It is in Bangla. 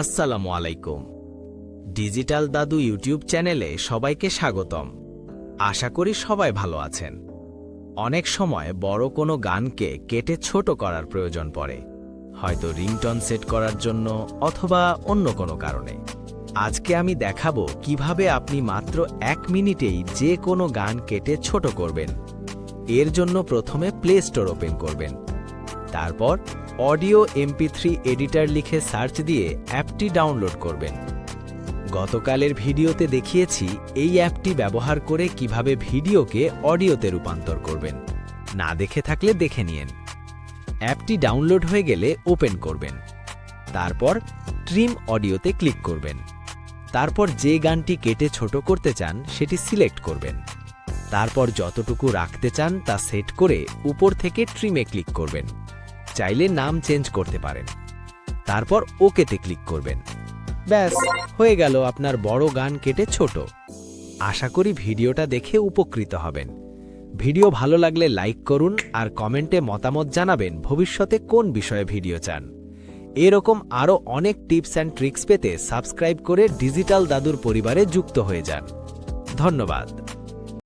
আসসালামু আলাইকুম। ডিজিটাল দাদু ইউটিউব চ্যানেলে সবাইকে স্বাগতম। আশা করি সবাই ভালো আছেন। অনেক সময় বড় কোনো গানকে কেটে ছোট করার প্রয়োজন পড়ে, হয়তো রিংটন সেট করার জন্য অথবা অন্য কোনো কারণে। আজকে আমি দেখাবো কীভাবে আপনি মাত্র এক মিনিটেই যে কোনো গান কেটে ছোট করবেন। এর জন্য প্রথমে প্লে স্টোর ওপেন করবেন। তারপর অডিও এমপি থ্রি এডিটার লিখে সার্চ দিয়ে অ্যাপটি ডাউনলোড করবেন। গতকালের ভিডিওতে দেখিয়েছি এই অ্যাপটি ব্যবহার করে কীভাবে ভিডিওকে অডিওতে রূপান্তর করবেন। না দেখে থাকলে দেখে নিন অ্যাপটি ডাউনলোড হয়ে গেলে ওপেন করবেন। তারপর ট্রিম অডিওতে ক্লিক করবেন। তারপর যে গানটি কেটে ছোট করতে চান, সেটি সিলেক্ট করবেন। তারপর যতটুকু রাখতে চান তা সেট করে উপর থেকে ট্রিমে ক্লিক করবেন। চাইলে নাম চেঞ্জ করতে পারেন। তারপর ওকেতে ক্লিক করবেন। ব্যাস, হয়ে গেল আপনার বড় গান কেটে ছোট। আশা করি ভিডিওটা দেখে উপকৃত হবেন। ভিডিও ভালো লাগলে লাইক করুন আর কমেন্টে মতামত জানাবেন ভবিষ্যতে কোন বিষয়ে ভিডিও চান। এরকম আরও অনেক টিপস অ্যান্ড ট্রিক্স পেতে সাবস্ক্রাইব করে ডিজিটাল দাদুর পরিবারে যুক্ত হয়ে যান। ধন্যবাদ।